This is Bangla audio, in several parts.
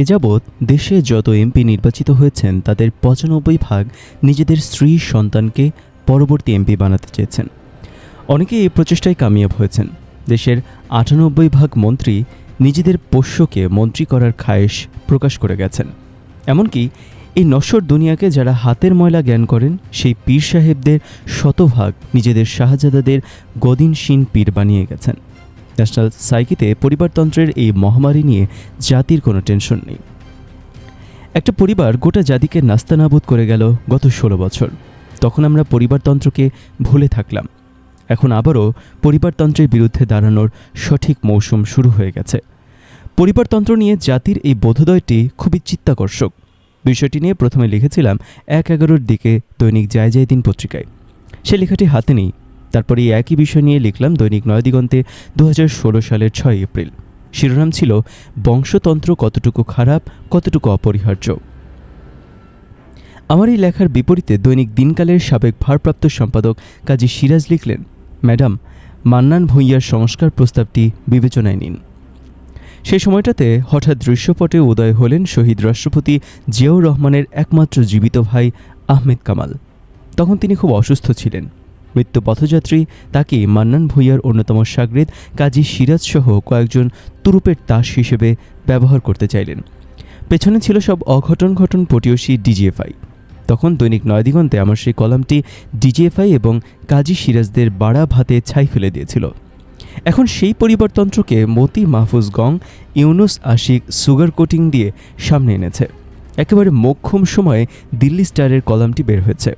এ যাবৎ দেশে যত এমপি নির্বাচিত হয়েছেন, তাদের পঁচানব্বই ভাগ নিজেদের স্ত্রী সন্তানকে পরবর্তী এমপি বানাতে চেয়েছেন। অনেকে এই প্রচেষ্টায় কামিয়াব হয়েছেন। দেশের আটানব্বই ভাগ মন্ত্রী নিজেদের পোষ্যকে মন্ত্রী করার খায়েশ প্রকাশ করে গেছেন। এমনকি এই নশ্বর দুনিয়াকে যারা হাতের ময়লা জ্ঞান করেন, সেই পীর সাহেবদের শতভাগ নিজেদের শাহজাদাদের গদিনশীন পীর বানিয়ে গেছেন। ন্যাশনাল সাইকিতে পরিবারতন্ত্রের এই মহামারী নিয়ে জাতির কোনো টেনশন নেই। একটা পরিবার গোটা জাতিকে নাস্তানাবুদ করে গেল গত ষোলো বছর। তখন আমরা পরিবারতন্ত্রকে ভুলে থাকলাম। এখন আবারও পরিবারতন্ত্রের বিরুদ্ধে দাঁড়ানোর সঠিক মৌসুম শুরু হয়ে গেছে। পরিবারতন্ত্র নিয়ে জাতির এই বোধোদয়টি খুবই চিত্তাকর্ষক। বিষয়টি নিয়ে প্রথমে লিখেছিলাম এক এগারোর দিকে দৈনিক যায় যায় দিন পত্রিকায়। সে লেখাটি হাতে নেই তারপরে এই একই বিষয় নিয়ে লিখলাম দৈনিক নয় দিগন্তে দু সালের ছয় এপ্রিল। শিরোনাম ছিল, বংশতন্ত্র কতটুকু খারাপ, কতটুকু অপরিহার্য। আমার এই লেখার বিপরীতে দৈনিক দিনকালের সাবেক ভারপ্রাপ্ত সম্পাদক কাজী সিরাজ লিখলেন, ম্যাডাম, মান্নান ভূঁইয়ার সংস্কার প্রস্তাবটি বিবেচনায় নিন। সেই সময়টাতে হঠাৎ দৃশ্যপটে উদয় হলেন শহীদ রাষ্ট্রপতি জিয়াউর রহমানের একমাত্র জীবিত ভাই আহমেদ কামাল। তখন তিনি খুব অসুস্থ ছিলেন। মৃত্যু পথযাত্রী তাকে মান্নান ভূঁইয়ার অন্যতম সাগরেদ কাজী সিরাজ সহ কয়েকজন তুরুপের তাস হিসেবে ব্যবহার করতে চাইলেন। পেছনে ছিল সব অঘটন ঘটন পটিয়সী ডিজিএফআই। তখন দৈনিক নয়দিগন্তে আমার সেই কলামটি ডিজিএফআই এবং কাজী সিরাজদের বাড়া ভাতে ছাই ফেলে দিয়েছিল। এখন সেই পরিবারতন্ত্রকে মতি মাহফুজ গং, ইউনুস আশিক সুগার কোটিং দিয়ে সামনে এনেছে। একেবারে মোক্ষম সময়ে দিল্লি স্টারের কলামটি বের হয়েছে।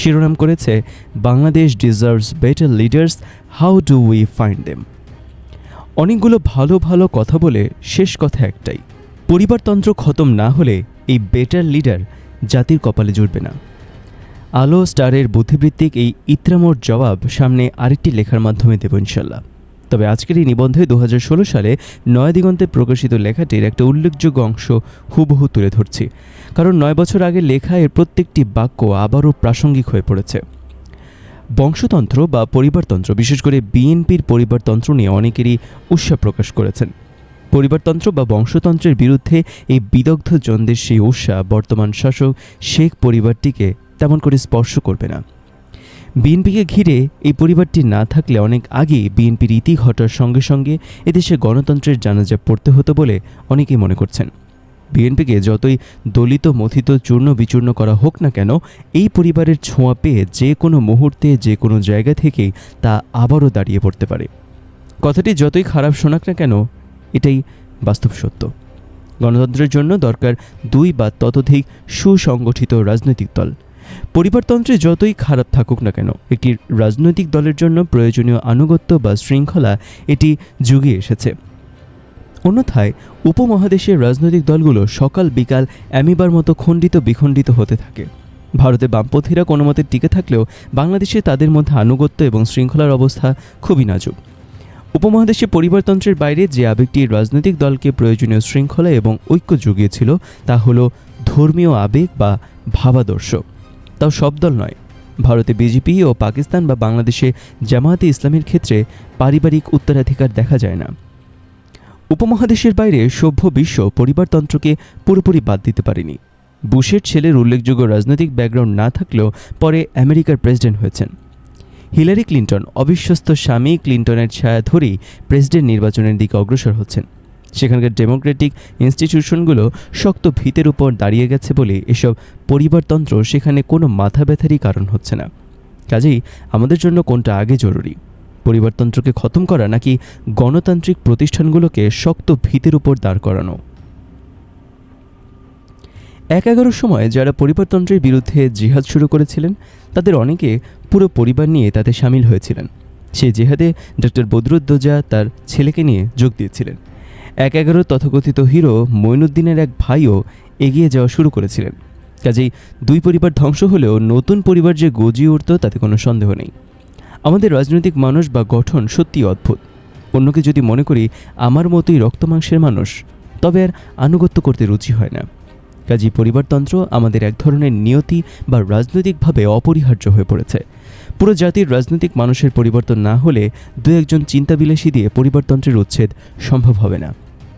শিরোনাম করেছে, Bangladesh deserves better leaders how do we find them অনেকগুলো ভালো ভালো কথা বলে শেষ কথা একটাই, পরিবারতন্ত্র খতম না হলে এই বেটার লিডার জাতির কপালে জুটবে না। আলো, স্টারের বুদ্ধিবৃত্তিক এই ইত্রামোর জবাব সামনে আরেকটি লেখার মাধ্যমে দেব ইনশাল্লাহ। তবে আজকের এই নিবন্ধে দু হাজার ষোলো সালে নয় দিগন্তে প্রকাশিত লেখাটির একটা উল্লেখযোগ্য অংশ হুবহু তুলে ধরছি। কারণ নয় বছর আগে লেখা এর প্রত্যেকটি বাক্য আবারও প্রাসঙ্গিক হয়ে পড়েছে। বংশতন্ত্র বা পরিবারতন্ত্র, বিশেষ করে বিএনপির পরিবারতন্ত্র নিয়ে অনেকেরই উৎসাহ প্রকাশ করেছেন। পরিবারতন্ত্র বা বংশতন্ত্রের বিরুদ্ধে এই বিদগ্ধ জনদের সেই উৎসাহ বর্তমান শাসক শেখ পরিবারটিকে তেমন করে স্পর্শ করবে না। বিএনপিকে ঘিরে এই পরিবারটি না থাকলে অনেক আগে বিএনপির ইতি ঘটার সঙ্গে সঙ্গে এদেশে গণতন্ত্রের জানাজা পড়তে হতো বলে অনেকেই মনে করছেন। বিএনপিকে যতই দলিত, মথিত, চূর্ণ বিচূর্ণ করা হোক না কেন, এই পরিবারের ছোঁয়া পেয়ে যে কোনো মুহূর্তে, যে কোনো জায়গা থেকেই তা আবারও দাঁড়িয়ে পড়তে পারে। কথাটি যতই খারাপ শোনাক না কেন, এটাই বাস্তব সত্য। গণতন্ত্রের জন্য দরকার দুই বা ততোধিক সুসংগঠিত রাজনৈতিক দল। পরিবারতন্ত্রে যতই খারাপ থাকুক না কেন, একটি রাজনৈতিক দলের জন্য প্রয়োজনীয় আনুগত্য বা শৃঙ্খলা এটি যুগে এসেছে। অন্যথায়, উপমহাদেশের রাজনৈতিক দলগুলো সকাল বিকাল অ্যামিবার মতো খণ্ডিত বিখণ্ডিত হতে থাকে। ভারতে বামপন্থীরা কোনো মতে টিকে থাকলেও বাংলাদেশে তাদের মধ্যে আনুগত্য এবং শৃঙ্খলার অবস্থা খুবই নাজুক। উপমহাদেশে পরিবারতন্ত্রের বাইরে যে আবেগটি রাজনৈতিক দলকে প্রয়োজনীয় শৃঙ্খলা এবং ঐক্য জুগিয়েছিল, তা হলো ধর্মীয় আবেগ বা ভাবাদর্শ। তাও সব দল নয়। ভারতে বিজেপি ও পাকিস্তান বা বাংলাদেশে জামায়াতে ইসলামের ক্ষেত্রে পারিবারিক উত্তরাধিকার দেখা যায় না। উপমহাদেশের বাইরে সভ্য বিশ্ব পরিবারতন্ত্রকে পুরোপুরি বাদ দিতে পারেনি। বুশের ছেলের উল্লেখযোগ্য রাজনৈতিক ব্যাকগ্রাউন্ড না থাকলেও পরে আমেরিকার প্রেসিডেন্ট হয়েছেন। হিলারি ক্লিন্টন অবিশ্বস্ত স্বামী ক্লিন্টনের ছায়া ধরেই প্রেসিডেন্ট নির্বাচনের দিকে অগ্রসর হচ্ছেন। সেখানকার ডেমোক্রেটিক ইনস্টিটিউশনগুলো শক্ত ভিতের উপর দাঁড়িয়ে গেছে বলে এসব পরিবারতন্ত্র সেখানে কোনো মাথা ব্যথারই কারণ হচ্ছে না। কাজেই আমাদের জন্য কোনটা আগে জরুরি? পরিবারতন্ত্রকে খতম করা নাকি গণতান্ত্রিক প্রতিষ্ঠানগুলোকে শক্ত ভিতের উপর দাঁড় করানো? এক এগারোর সময় যারা পরিবারতন্ত্রের বিরুদ্ধে জিহাদ শুরু করেছিলেন, তাদের অনেকে পুরো পরিবার নিয়ে তাতে সামিল হয়েছিলেন। সেই জেহাদে ডক্টর বদরুদ্দোজা তার ছেলেকে নিয়ে যোগ দিয়েছিলেন। এক এগারো তথাকথিত হিরো মঈনুদ্দিনের এক ভাইও এগিয়ে যাওয়া শুরু করেছিলেন। কাজেই দুই পরিবার ধ্বংস হলেও নতুন পরিবার যে গজিয়ে উঠত, তাতে কোনো সন্দেহ নেই। আমাদের রাজনৈতিক মানুষ বা গঠন সত্যি অদ্ভুত। অন্যকে যদি মনে করি আমার মতোই রক্তমাংসের মানুষ, তবে আর আনুগত্য করতে রুচি হয় না। কাজী পরিবারতন্ত্র আমাদের এক ধরনের নিয়তি বা রাজনৈতিকভাবে অপরিহার্য হয়ে পড়েছে। পুরো জাতির রাজনৈতিক মানুষের পরিবর্তন না হলে দু একজন চিন্তাবিলাসী দিয়ে পরিবারতন্ত্রের উচ্ছেদ সম্ভব হবে না।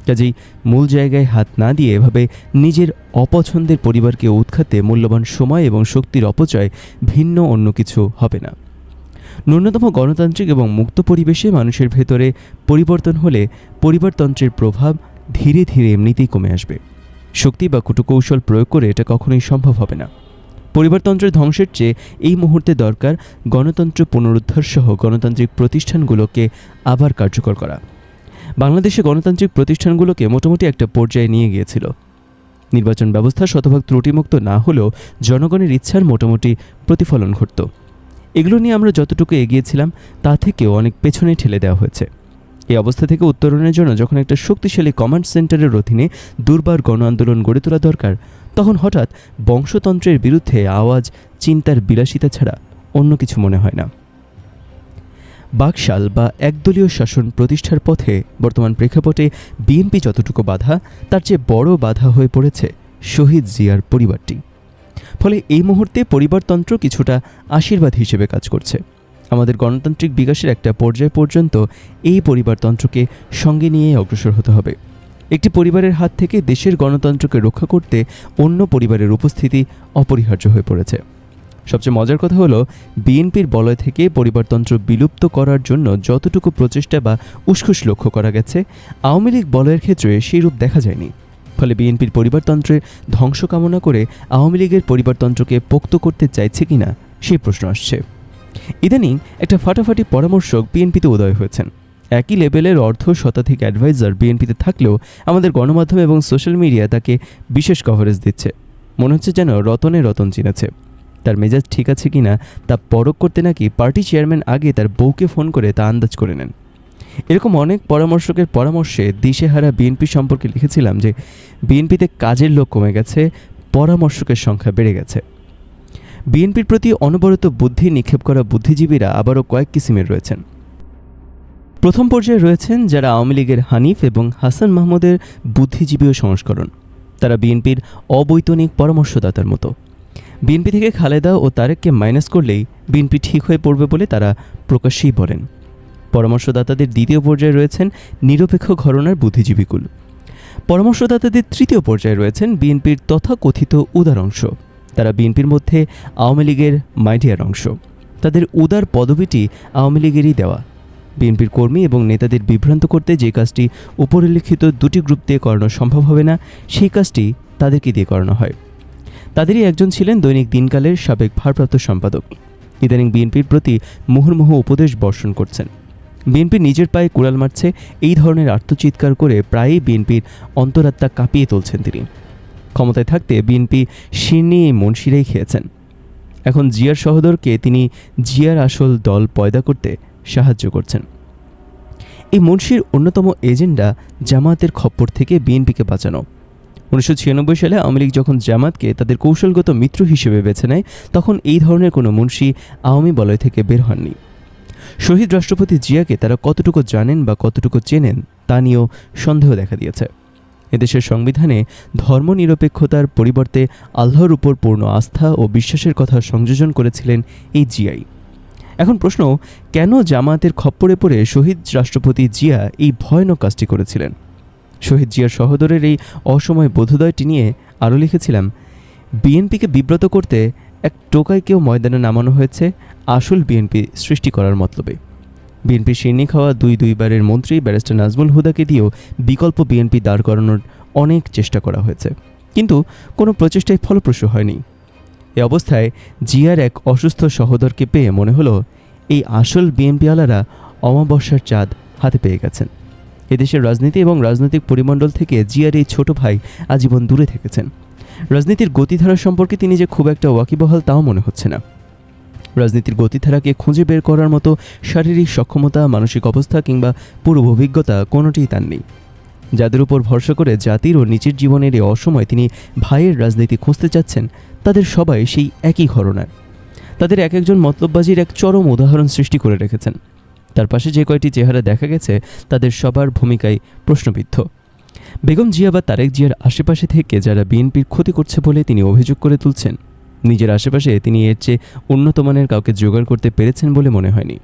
কাজেই মূল জায়গায় হাত না দিয়ে এভাবে নিজের অপছন্দের পরিবারকে উৎখাতে মূল্যবান সময় এবং শক্তির অপচয় ভিন্ন অন্য কিছু হবে না। ন্যূনতম গণতান্ত্রিক এবং মুক্ত পরিবেশে মানুষের ভেতরে পরিবর্তন হলে পরিবারতন্ত্রের প্রভাব ধীরে ধীরে এমনিতেই কমে আসবে। শক্তি বা কুটকৌশল প্রয়োগ করে এটা কখনোই সম্ভব হবে না। পরিবারতন্ত্রের ধ্বংসের চেয়ে এই মুহূর্তে দরকার গণতন্ত্র পুনরুদ্ধার সহ গণতান্ত্রিক প্রতিষ্ঠানগুলোকে আবার কার্যকর করা। বাংলাদেশে গণতান্ত্রিক প্রতিষ্ঠানগুলোকে মোটামুটি একটা পর্যায়ে নিয়ে গিয়েছিল। নির্বাচন ব্যবস্থা শতভাগ ত্রুটিমুক্ত না হলেও জনগণের ইচ্ছার মোটামুটি প্রতিফলন ঘটত। এগুলো নিয়ে আমরা যতটুকু এগিয়েছিলাম তা থেকেও অনেক পেছনে ঠেলে দেওয়া হয়েছে। এই অবস্থা থেকে উত্তরণের জন্য যখন একটা শক্তিশালী কমান্ড সেন্টারের অধীনে দুর্বার গণ আন্দোলন গড়ে তোলা দরকার, তখন হঠাৎ বংশতন্ত্রের বিরুদ্ধে আওয়াজ, চিন্তার বিলাসিতা ছাড়া অন্য কিছু মনে হয় না। বাকশাল বা একদলীয় শাসন প্রতিষ্ঠার পথে বর্তমান প্রেক্ষাপটে বিএনপি যতটুকু বাধা, তার চেয়ে বড় বাধা হয়ে পড়েছে শহীদ জিয়ার পরিবারটি। ফলে এই মুহূর্তে পরিবারতন্ত্র কিছুটা আশীর্বাদ হিসেবে কাজ করছে। আমাদের গণতান্ত্রিক বিকাশের একটা পর্যায় পর্যন্ত এই পরিবারতন্ত্রকে সঙ্গে নিয়ে অগ্রসর হতে হবে। একটি পরিবারের হাত থেকে দেশের গণতন্ত্রকে রক্ষা করতে অন্য পরিবারের উপস্থিতি অপরিহার্য হয়ে পড়েছে। সবচেয়ে মজার কথা হলো, বিএনপির বলয় থেকে পরিবারতন্ত্র বিলুপ্ত করার জন্য যতটুকু প্রচেষ্টা বা উসখুস লক্ষ্য করা গেছে, আওয়ামী লীগ বলয়ের ক্ষেত্রে সেই রূপ দেখা যায়নি। ফলে বিএনপির পরিবারতন্ত্রের ধ্বংস কামনা করে আওয়ামী লীগের পরিবারতন্ত্রকে পোক্ত করতে চাইছে কিনা সেই প্রশ্ন আসছে। ইদানিং একটা ফাটাফাটি পরামর্শক বিএনপিতে উদয় হয়েছেন। একই লেভেলের অর্ধ শতাধিক অ্যাডভাইজার বিএনপিতে থাকলেও আমাদের গণমাধ্যম এবং সোশ্যাল মিডিয়া তাকে বিশেষ কভারেজ দিচ্ছে। মনে হচ্ছে যেন রতনে রতন চিনেছে। তার মেজাজ ঠিক আছে কিনা তা পরখ করতে নাকি পার্টি চেয়ারম্যান আগে তার বউকে ফোন করে তা আন্দাজ করে নেন। এরকম অনেক পরামর্শকের পরামর্শে দিশেহারা বিএনপি সম্পর্কে লিখেছিলাম যে, বিএনপিতে কাজের লোক কমে গেছে, পরামর্শকের সংখ্যা বেড়ে গেছে। বিএনপির প্রতি অনবরত বুদ্ধি নিক্ষেপ করা বুদ্ধিজীবীরা আবারও কয়েক কিসিমের রয়েছেন। প্রথম পর্যায়ে রয়েছেন যারা আওয়ামী লীগের হানিফ এবং হাসান মাহমুদের বুদ্ধিজীবী সংস্করণ। তারা বিএনপির অবৈতনিক পরামর্শদাতার মতো। বিএনপি থেকে খালেদা ও তারেককে মাইনাস করলেই বিএনপি ঠিক হয়ে পড়বে বলে তারা প্রকাশ্যেই বলেন। পরামর্শদাতাদের দ্বিতীয় পর্যায়ে রয়েছেন নিরপেক্ষ ঘরনার বুদ্ধিজীবীকুল পরামর্শদাতাদের তৃতীয় পর্যায়ে রয়েছেন বিএনপির তথাকথিত উদার অংশ। তারা বিএনপির মধ্যে আওয়ামী লীগের মাইডিয়ার অংশ। তাদের উদার পদবিটি আওয়ামী লীগেরই দেওয়া। বিএনপির কর্মী এবং নেতাদের বিভ্রান্ত করতে যে কাজটি উপরিলিখিত দুটি গ্রুপ দিয়ে করানো সম্ভব হবে না, সেই কাজটি তাদেরকে দিয়ে করানো হয়। তাদেরই একজন ছিলেন দৈনিক দিনকালের সাবেক ভারপ্রাপ্ত সম্পাদক। ইদানিং বিএনপির প্রতি মুহুর্মুহু উপদেশ বর্ষণ করছেন। বিএনপি নিজের পায়ে কুড়াল মারছে এই ধরনের আত্মচিৎকার করে প্রায়ই বিএনপির অন্তরাত্মা কাঁপিয়ে তুলছেন তিনি। ক্ষমতায় থাকতে বিএনপি শিরনি মনশিরেই খেয়েছেন। এখন জিয়ার সহোদরকে তিনি জিয়ার আসল দল পয়দা করতে সাহায্য করছেন। এই মুন্সির অন্যতম এজেন্ডা জামায়াতের খপ্পর থেকে বিএনপিকে বাঁচানো। উনিশশো ছিয়ানব্বই সালে আওয়ামী লীগ যখন জামাতকে তাদের কৌশলগত মিত্র হিসেবে বেছে নেয়, তখন এই ধরনের কোনো মুন্সি আওয়ামী বলয় থেকে বের হননি। শহীদ রাষ্ট্রপতি জিয়াকে তারা কতটুকু জানেন বা কতটুকু চেনেন, তা নিয়েও সন্দেহ দেখা দিয়েছে। এদেশের সংবিধানে ধর্মনিরপেক্ষতার পরিবর্তে আল্লাহর উপর পূর্ণ আস্থা ও বিশ্বাসের কথা সংযোজন করেছিলেন এই জিয়াই। এখন প্রশ্ন, কেন জামাতের খপ্পরে পড়ে শহীদ রাষ্ট্রপতি জিয়া এই ভয়ানক কাজটি করেছিলেন? শহীদ জিয়ার সহোদরের এই অসময় বোধোদয়টি নিয়ে আরও লিখেছিলাম, বিএনপিকে বিব্রত করতে এক টোকাইকেও ময়দানে নামানো হয়েছে, আসল বিএনপি সৃষ্টি করার মতলবে। বিএনপি শিরনি খাওয়া দুই দুইবারের মন্ত্রী ব্যারিস্টার নাজমুল হুদাকে দিয়েও বিকল্প বিএনপি দাঁড় করানোর অনেক চেষ্টা করা হয়েছে, কিন্তু কোনো প্রচেষ্টাই ফলপ্রসূ হয়নি। এ অবস্থায় জিয়ার এক অসুস্থ সহোদরকে পেয়ে মনে হলো, এই আসল বিএনপিওয়ালারা অমাবস্যার চাঁদ হাতে পেয়ে গেছেন। এদেশের রাজনীতি এবং রাজনৈতিক পরিমণ্ডল থেকে জিয়ার এই ছোট ভাই আজীবন দূরে থেকেছেন। রাজনীতির গতিধারা সম্পর্কে তিনি যে খুব একটা ওয়াকিবহাল তাও মনে হচ্ছে না। রাজনীতির গতিধারাকে খুঁজে বের করার মতো শারীরিক সক্ষমতা, মানসিক অবস্থা কিংবা পূর্ব অভিজ্ঞতা কোনোটিই তার নেই। যাদের উপর ভরসা করে জাতির ও নিচের জীবনের এই অসময় তিনি ভাইয়ের রাজনীতি খুঁজতে চাচ্ছেন, তাদের সবাই সেই একই ঘরনার। তাদের এক একজন মতলববাজির এক চরম উদাহরণ সৃষ্টি করে রেখেছেন। তার পাশে যে কয়টি চেহারা দেখা গেছে, তাদের সবার ভূমিকায় প্রশ্নবিদ্ধ। বেগম জিয়া বা তারেক জিয়ার আশেপাশে থেকে যারা বিএনপির ক্ষতি করছে বলে তিনি অভিযোগ করে তুলছেন, নিজের আশেপাশে তিনি এর চেয়ে উন্নত মানের কাউকে জোগাড় করতে পেরেছেন বলে মনে হয়নি।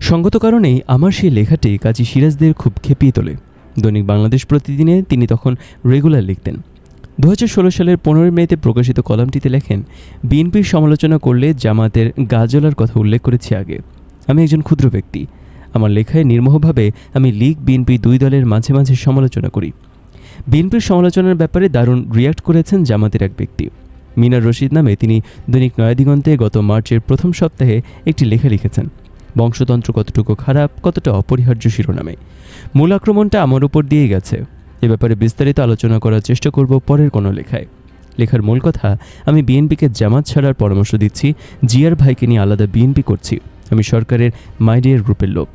সঙ্গত কারণেই আমার সেই লেখাটি কাজী সিরাজদের খুব খেপিয়ে তোলে। দৈনিক বাংলাদেশ প্রতিদিনে তিনি তখন রেগুলার লিখতেন। দু হাজার ষোলো সালের পনেরোই মেতে প্রকাশিত কলামটিতে লেখেন, বিএনপির সমালোচনা করলে জামাতের গাজলার কথা উল্লেখ করেছি আগে। আমি একজন ক্ষুদ্র ব্যক্তি। আমার লেখায় নির্মোহভাবে আমি লীগ, বিএনপি দুই দলের মাঝে মাঝে সমালোচনা করি। বিএনপির সমালোচনার ব্যাপারে দারুণ রিয়াক্ট করেছেন জামাতের এক ব্যক্তি। মিনার রশিদ নামে তিনি দৈনিক নয়াদিগন্তে গত মার্চের প্রথম সপ্তাহে একটি লেখা লিখেছেন। বংশতন্ত্র কতটুকু খারাপ, কতটা অপরিহার্য শিরোনামে। মূল আক্রমণটা আমার উপর দিয়ে গেছে। এ ব্যাপারে বিস্তারিত আলোচনা করার চেষ্টা করব পরের কোনো লেখায়। লেখার মূল কথা, আমি বিএনপিকে জামাত ছাড়ার পরামর্শ দিচ্ছি, জিয়ার ভাইকে নিয়ে আলাদা বিএনপি করছি। আমি সরকারের মাইডিয়ার গ্রুপের লোক।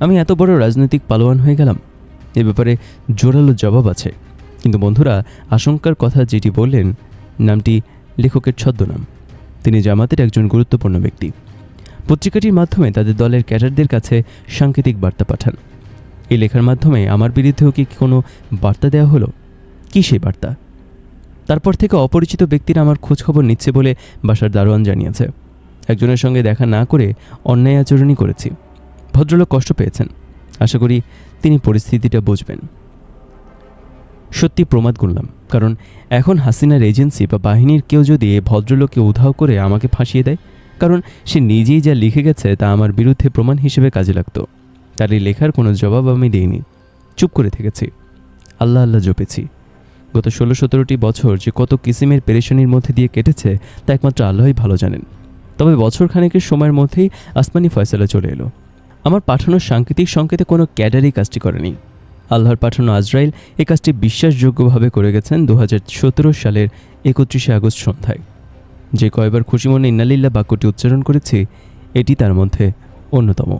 আমি এত বড় রাজনৈতিক পালোয়ান হয়ে গেলাম। এ ব্যাপারে জোরালো জবাব আছে। কিন্তু বন্ধুরা, আশঙ্কার কথা যেটি বললেন, নামটি লেখকের ছদ্মনাম। তিনি জামাতের একজন গুরুত্বপূর্ণ ব্যক্তি। পত্রিকাটির মাধ্যমে তাদের দলের ক্যাডারদের কাছে সাংকেতিক বার্তা পাঠান। এই লেখার মাধ্যমে আমার বিরুদ্ধেও কি কোনো বার্তা দেওয়া হলো? কী সেই বার্তা? তারপর থেকে অপরিচিত ব্যক্তিরা আমার খোঁজখবর নিচ্ছে বলে বাসার দারোয়ান জানিয়েছে। একজনের সঙ্গে দেখা না করে অন্যায় আচরণই করেছি। ভদ্রলোক কষ্ট পেয়েছেন। আশা করি তিনি পরিস্থিতিটা বুঝবেন। সত্যি প্রমাদ গুনলাম কারণ এখন হাসিনার এজেন্সি বা বাহিনীর কেউ যদি ভদ্রলোককে উধাও করে আমাকে ফাঁসিয়ে দেয়, কারণ সে নিজেই যা লিখে গেছে তা আমার বিরুদ্ধে প্রমাণ হিসেবে কাজে লাগতো। তার এই লেখার কোনো জবাব আমি দিইনি। চুপ করে থেকেছি। আল্লাহ আল্লাহ জপেছি। গত ষোলো সতেরোটি বছর যে কত কিসিমের পেরেশানির মধ্যে দিয়ে কেটেছে, তা একমাত্র আল্লাহই ভালো জানেন। তবে বছর খানেকের সময়ের মধ্যেই আসমানি ফয়সালা চলে এলো। আমার পাঠানো সাংকেতিক সংকেতে কোনো ক্যাডারই কাজটি করেনি। আল্লাহর পাঠানো আজরাইল এই কাজটি বিশ্বাসযোগ্যভাবে করে গেছেন দু হাজার সতেরো সালের একত্রিশে আগস্ট সন্ধ্যায়। যে কয়বার খুশি মনে ইন্নালিল্লা বাক্যটি উচ্চারণ করেছে, এটি তার মধ্যে অন্যতম।